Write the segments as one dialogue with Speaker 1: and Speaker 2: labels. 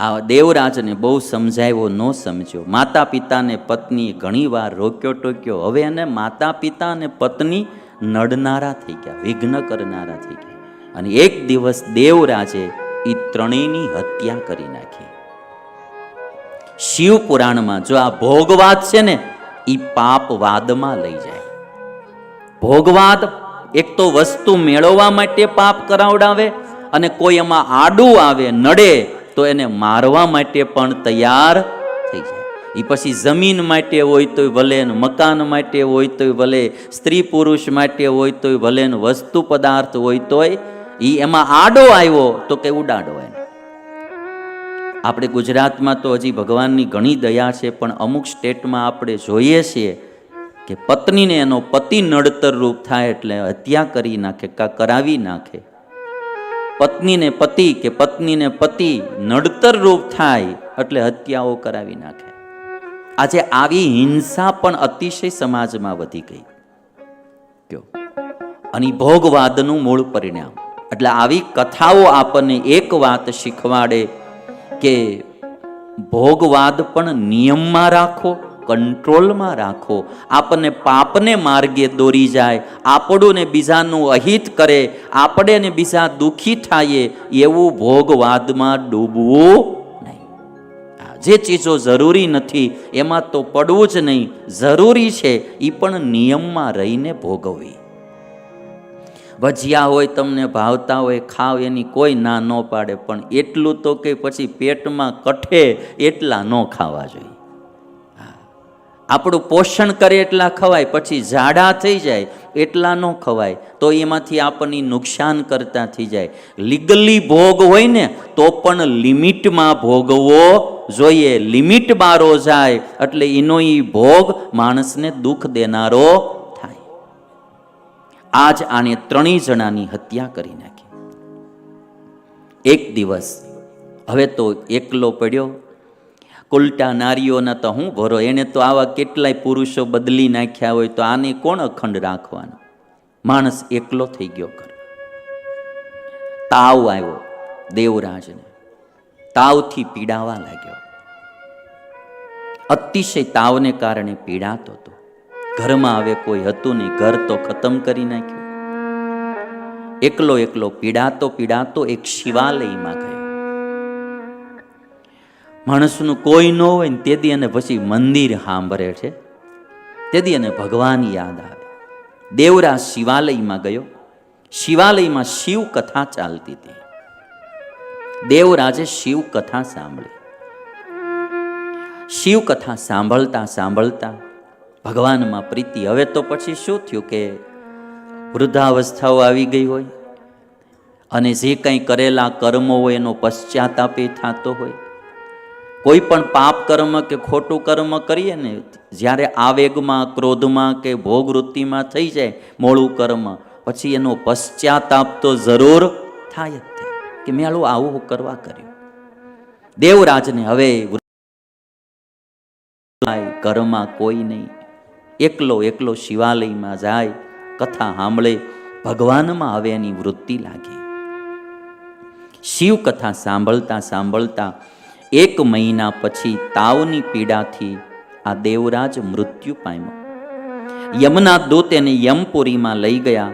Speaker 1: આ દેવરાજને બહુ સમજાવ્યો ન સમજ્યો. માતા પિતાને પત્ની ઘણીવાર રોક્યો ટોક્યો. હવે એને માતા પિતા અને પત્ની નડનારા થઈ ગયા, વિઘ્ન કરનારા થઈ ગયા. અને એક દિવસ દેવરાજે એ ત્રણેયની હત્યા કરી નાખી. શિવ પુરાણમાં જો આ ભોગવાદ છે ને એ પાપવાદમાં લઈ જાય. ભોગવાદ એક તો વસ્તુ મેળવવા માટે પાપ કરાવડાવે અને કોઈ એમાં આડું આવે, નડે તો એને મારવા માટે પણ તૈયાર થઈ જાય. એ પછી જમીન માટે હોય તોય ભલે ને મકાન માટે હોય તોય ભલે, સ્ત્રી પુરુષ માટે હોય તોય ભલે ને વસ્તુ પદાર્થ હોય તોય એ એમાં આડો આવ્યો તો કે ઉડાડો એને. આપણે ગુજરાતમાં તો હજી ભગવાનની ઘણી દયા છે, પણ અમુક સ્ટેટમાં આપણે જોઈએ છીએ કે પત્નીને એનો પતિ નડતર રૂપ થાય એટલે હત્યા કરી નાખે કા કરાવી નાખે. પત્નીને પતિ કે પત્નીને પતિ નડતર રૂપ થાય એટલે હત્યાઓ કરાવી નાખે. આજે આવી હિંસા પણ અતિશય સમાજમાં વધી ગઈ. કયો. અને ભોગવાદનું મૂળ પરિણામ. એટલે આવી કથાઓ આપણને એક વાત શીખવાડે કે ભોગવાદ પણ નિયમમાં રાખો કંટ્રોલમાં રાખો. આપણને પાપને માર્ગે દોરી જાય. આપણું ને બીજાનું અહિત કરે. આપણે ને બીજા દુઃખી થાય એવું ભોગવાદમાં ડૂબવું નહીં. જે ચીજો જરૂરી નથી, એમાં તો પડવું જ નહીં. જરૂરી છે એ પણ નિયમમાં રહીને ભોગવવી. ભજીયા હોય, તમને ભાવતા હોય, ખાવ, એની કોઈ ના ન પાડે. પણ એટલું તો કે પછી પેટમાં કઠે એટલા ન ખાવા જોઈએ. આપણું પોષણ કરે એટલા ખવાય, પછી જાડા થઈ જાય એટલા ન ખવાય, તો એમાંથી આપણને નુકસાન કરતા થઈ જાય. લીગલી ભોગ હોય ને, તો પણ લિમિટમાં ભોગવો જોઈએ. લિમિટ બારો જાય, એટલે એનો એ ભોગ માણસને દુઃખ દેનારો થાય. આજ આને ત્રણેય જણાની હત્યા કરી નાખી. એક દિવસ, હવે તો એકલો પડ્યો કુલટા નારીઓના તો હું ભરો? એણે તો આવા કેટલાય પુરુષો બદલી નાખ્યા હોય તો આને કોણ અખંડ રાખવાનો? માણસ એકલો થઈ ગયો કર તાવ આવ્યો દેવરાજને. તાવથી પીડાવા લાગ્યો. અતિશય તાવને કારણે પીડાતો હતો. ઘરમાં હવે કોઈ હતું નહીં. ઘર તો ખતમ કરી નાખ્યું. એકલો એકલો પીડાતો પીડાતો એક શિવાલયમાં ગયો. માણસનું કોઈ ન હોય ને તેથી અને પછી મંદિર સાંભળે છે. તેથી અને ભગવાન યાદ આવે. દેવરાજ શિવાલયમાં ગયો. શિવાલયમાં શિવ કથા ચાલતી હતી. દેવરાજે શિવ કથા સાંભળી. શિવ કથા સાંભળતા સાંભળતા ભગવાનમાં પ્રીતિ. હવે તો પછી શું થયું કે વૃદ્ધાવસ્થાઓ આવી ગઈ હોય અને જે કંઈ કરેલા કર્મો હોય એનો પશ્ચાતાપે થતો હોય. કોઈ પણ પાપ કર્મ કે ખોટું કર્મ કરીએ ને, જ્યારે આવેગમાં ક્રોધમાં કે ભોગવૃત્તિમાં થઈ જાય મોળું કર્મ, પછી એનો પશ્ચાતાપ તો જરૂર થાય જ કે મેં આલું આવું કરવા કર્યું. દેવરાજને હવે ઘરમાં કોઈ નહીં. એકલો એકલો શિવાલયમાં જાય, કથા સાંભળે, ભગવાનમાં હવે એની વૃત્તિ લાગી. શિવ કથા સાંભળતા સાંભળતા એક મહિના પછી તાવની પીડાથી આ દેવરાજ મૃત્યુ પામ્યો. યમના દૂત એને યમપુરીમાં લઈ ગયા.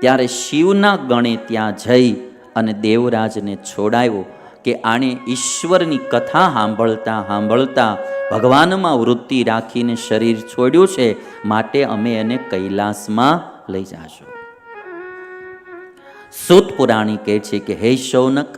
Speaker 1: ત્યારે શિવના ગણે ત્યાં જઈ અને દેવરાજને છોડાયો કે આણે ઈશ્વરની કથા સાંભળતા સાંભળતા ભગવાનમાં વૃત્તિ રાખીને શરીર છોડ્યું છે, માટે અમે એને કૈલાસમાં લઈ જાશું. સુત પુરાણી કહે છે કે, હે શૌનક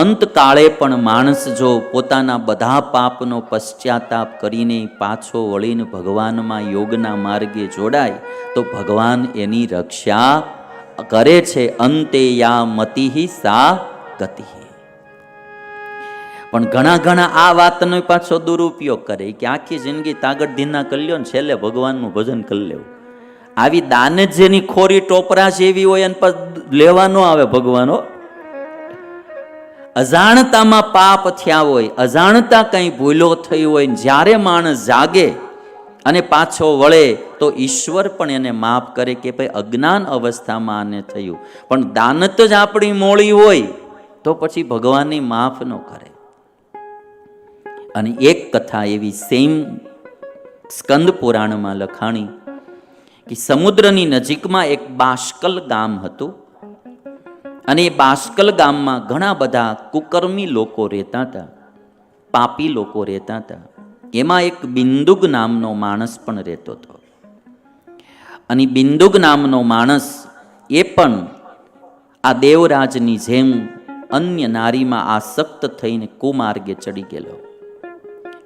Speaker 1: અંતકાળે પણ માણસ જો પોતાના બધા પાપનો પશ્ચાતાપ કરીને પાછો વળીને ભગવાનમાં યોગના માર્ગે જોડાય, તો ભગવાન એની રક્ષા કરે છે. અંતે યા મતિહિ સા ગતિ પણ ઘણા ઘણા આ વાતનો પાછો દુરુપયોગ કરે કે આખી જિંદગી તાગડ ધીના કરી લ્યો ને છેલ્લે ભગવાનનું ભજન કરી લેવું. આવી દાનજ જેની ખોરી ટોપરા જેવી હોય એને પર લેવાનો આવે ભગવાનો. અજાણતામાં પાપ થયા હોય, અજાણતા કંઈ ભૂલો થઈ હોય, જ્યારે માણસ જાગે અને પાછો વળે, તો ઈશ્વર પણ એને માફ કરે કે ભાઈ, અજ્ઞાન અવસ્થામાં આને થયું. પણ દાનત જ આપણી મોળી હોય, તો પછી ભગવાનની માફ ન કરે. અને એક કથા એવી સેમ સ્કંદ પુરાણમાં લખાણી કે સમુદ્રની નજીકમાં એક બાષ્કલ ગામ હતું. અને એ બાસ્કલ ગામમાં ઘણા બધા કુકર્મી લોકો રહેતા હતા, પાપી લોકો રહેતા હતા. એમાં એક બિંદુગ નામનો માણસ પણ રહેતો હતો. અને બિંદુગ નામનો માણસ એ પણ આ દેવરાજની જેમ અન્ય નારીમાં આસક્ત થઈને કુમાર્ગે ચડી ગયેલો.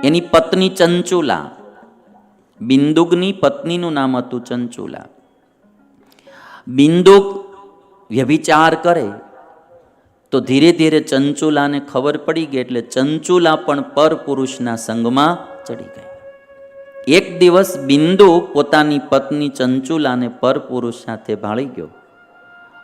Speaker 1: એની પત્ની ચંચુલા, બિંદુગની પત્નીનું નામ હતું ચંચુલા. બિંદુક વ્યભિચાર કરે, તો ધીરે ધીરે ચંચુલાને ખબર પડી ગઈ એટલે ચંચુલા પણ પર પુરુષના સંગમાં ચડી ગઈ. એક દિવસ બિંદુ પોતાની પત્ની ચંચુલાને પર પુરુષ સાથે ભાળી ગયો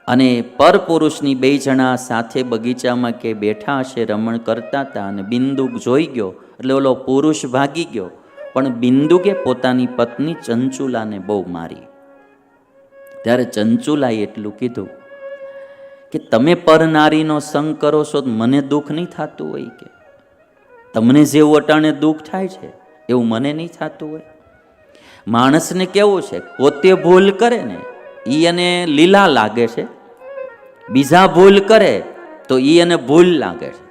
Speaker 1: અને પર પુરુષની બે જણા સાથે બગીચામાં કે બેઠા હશે રમણ કરતા હતા અને બિંદુક જોઈ ગયો એટલે ઓલો પુરુષ ભાગી ગયો. પણ બિંદુકે પોતાની પત્ની ચંચુલાને બહુ મારી. ત્યારે ચંચુલાએ એટલું કીધું કે તમે પરનારીનો સંગ કરો છો તો મને દુઃખ નહીં થતું હોય કે? તમને જેવું અટાણે દુઃખ થાય છે, એવું મને નહીં થતું હોય. માણસને કેવું છે, પોતે ભૂલ કરે ને એ એને લીલા લાગે છે. બીજા ભૂલ કરે તો એ એને ભૂલ લાગે છે.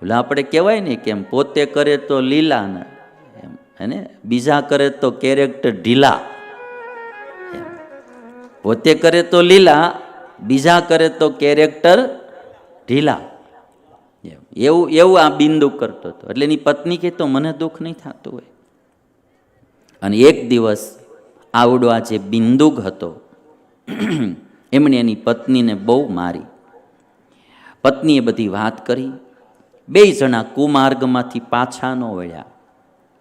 Speaker 1: ભૂલ આપણે કહેવાય ને કેમ પોતે કરે તો લીલા ને, એમ, હે બીજા કરે તો કેરેક્ટર ઢીલા. પોતે કરે તો લીલા બીજા કરે તો કેરેક્ટર ઢીલા. એવું એવું આ બિંદુ કરતો હતો. એટલે એની પત્ની કહે, તો મને દુઃખ નહીં થતું હોય. અને એક દિવસ આવડો આ જે બિંદુક હતો, એમણે એની પત્નીને બહુ મારી. પત્નીએ બધી વાત કરી. બે જણા કુમાર્ગમાંથી પાછા ન વળ્યા.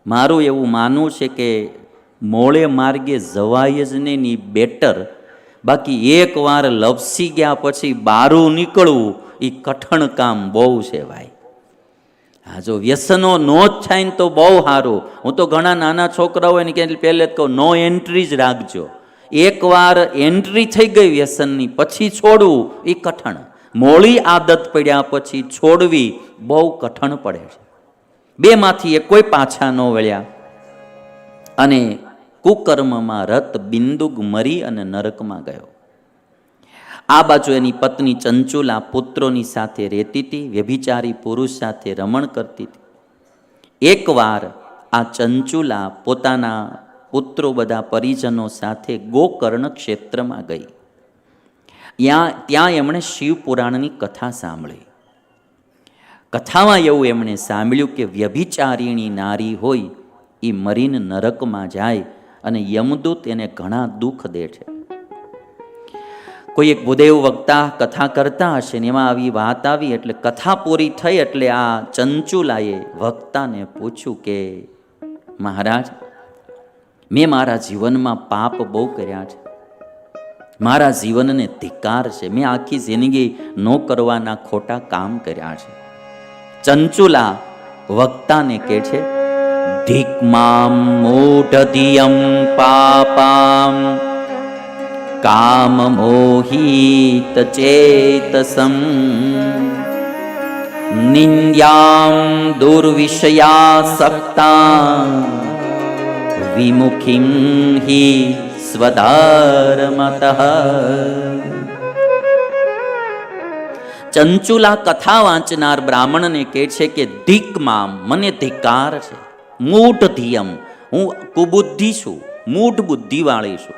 Speaker 1: મારું એવું માનવું છે કે મોળે માર્ગે જવાય જ નહીં બેટર બાકી એકવાર લપસી ગયા પછી બારું નીકળવું એ કઠણ કામ બહુ છે ભાઈ. હા જો વ્યસનો નો જ થાય ને તો બહુ સારું હું તો ઘણા નાના છોકરાઓ હોય ને પહેલે જ કહું નો એન્ટ્રી જ રાખજો. એકવાર એન્ટ્રી થઈ ગઈ વ્યસનની, પછી છોડવું એ કઠણ. મોળી આદત પડ્યા પછી છોડવી બહુ કઠણ પડે છે. બેમાંથી એ કોઈ પાછા ન વળ્યા. અને કુકર્મમાં રત બિંદુક મરી અને નરકમાં ગયો. આ બાજુ એની પત્ની ચંચુલા પુત્રોની સાથે રહેતી હતી, વ્યભિચારી પુરુષ સાથે રમણ કરતી હતી. એકવાર આ ચંચુલા પોતાના પુત્રો બધા પરિજનો સાથે ગોકર્ણ ક્ષેત્રમાં ગઈ. ત્યાં ત્યાં એમણે શિવ પુરાણની કથા સાંભળી. કથામાં એવું એમણે સાંભળ્યું કે વ્યભિચારીણી નારી હોય એ મરીન નરકમાં જાય અને યમદૂત એને ઘણા દુઃખ દે છે. કોઈ એક ભૂદેવ વક્તા કથા કરતા હશે ને એમાં આવી વાત આવી એટલે કથા પૂરી થઈ એટલે આ ચંચુલાએ વક્તાને પૂછ્યું કે, મહારાજ, મેં મારા જીવનમાં પાપ બહુ કર્યા છે. મારા જીવનને ધિકાર છે. મેં આખી જિંદગી ન કરવાના ખોટા કામ કર્યા છે. ચંચુલા વક્તાને કે છે ધિક્મામ મૂઢધિયમ પાપામ કામ મોહિત ચેતસમ નિંદ્યામ દુર્વિષયાસક્તા વિમુખીમ હિ સ્વધારમત ચંચુલા કથા વાંચનાર બ્રાહ્મણને કહે છે કે ધિકમામ મને ધિકાર છે મૂઢ ધિયમ. હું કુબુદ્ધિ છું, મૂઢ બુદ્ધિવાળી છું.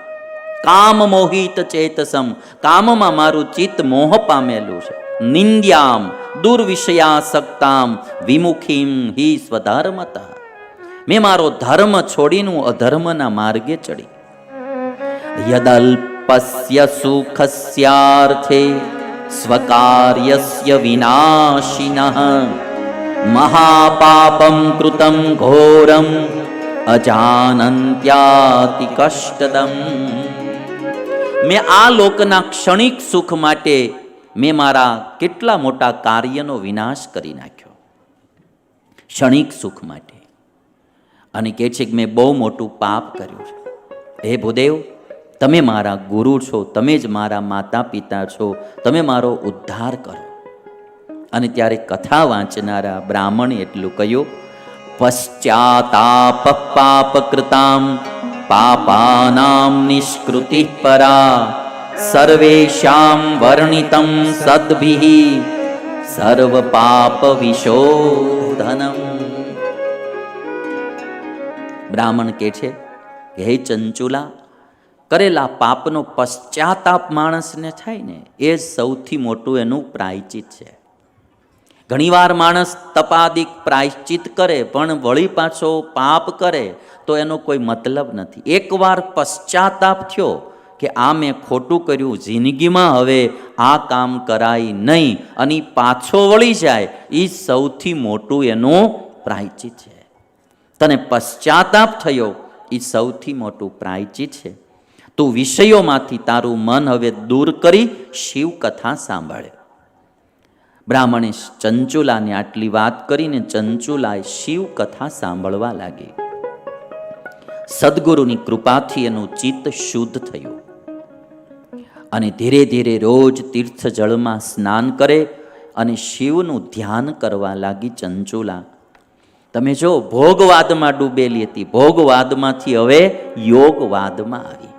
Speaker 1: કામ મોહિત ચેતસમ, કામમાં મારું ચિત્ત મોહ પામેલું છે. નિંદ્યામ દુર્વિષયાસક્તામ વિમુખીમ હિ સ્વધર્મતા. મેં મારો ધર્મ છોડીને અધર્મના માર્ગે ચડી. યદલ્પસ્ય સુખસ્યાર્થે સ્વકાર્યસ્ય વિનાશિનઃ. મહાપાપમ કૃતમ ઘોરમ અજાનંત્યાતિ કષ્ટદમ મેં આ લોકના ક્ષણિક સુખ માટે મેં મારા કેટલા મોટા કાર્યનો વિનાશ કરી નાખ્યો ક્ષણિક સુખ માટે અને કહે છે કે મેં બહુ મોટું પાપ કર્યું છે હે ભૂદેવ તમે મારા ગુરુ છો તમે જ મારા માતા પિતા છો તમે મારો ઉદ્ધાર કરો અને ત્યારે કથા વાંચનારા બ્રાહ્મણે એટલું કહ્યું પશ્ચાતાપ પાપ કૃતામ પાપાનામ નિષ્કૃતિ પરા સર્વેશામ વર્ણિતમ સદભિ સર્વ પાપ વિશોધનમ બ્રાહ્મણ કે છે હે ચંચુલા, કરેલા પાપનો પશ્ચાતાપ માણસને થાય ને, એ સૌથી મોટું એનું પ્રાયચિત છે. ઘણીવાર માણસ તપાદિક પ્રાયશ્ચિત કરે, પણ વળી પાછો પાપ કરે, તો એનો કોઈ મતલબ નથી. એકવાર પશ્ચાતાપ થયો કે આ મેં ખોટું કર્યું જિંદગીમાં, હવે આ કામ કરાય નહીં અને પાછો વળી જાય એ સૌથી મોટું એનું પ્રાયચિત છે. તને પશ્ચાતાપ થયો એ સૌથી મોટું પ્રાયચિત છે. તું વિષયોમાંથી તારું મન હવે દૂર કરી શિવકથા સાંભળે. બ્રાહ્મણે ચંચુલાને આટલી વાત કરીને ચંચુલાએ શિવ કથા સાંભળવા લાગી. સદગુરુની કૃપાથી એનું ચિત્ત શુદ્ધ થયું. અને ધીરે ધીરે રોજ તીર્થ જળમાં સ્નાન કરે અને શિવનું ધ્યાન કરવા લાગી ચંચુલા. તમે જો ભોગવાદમાં ડૂબેલી હતી, ભોગવાદમાંથી હવે યોગવાદમાં આવી.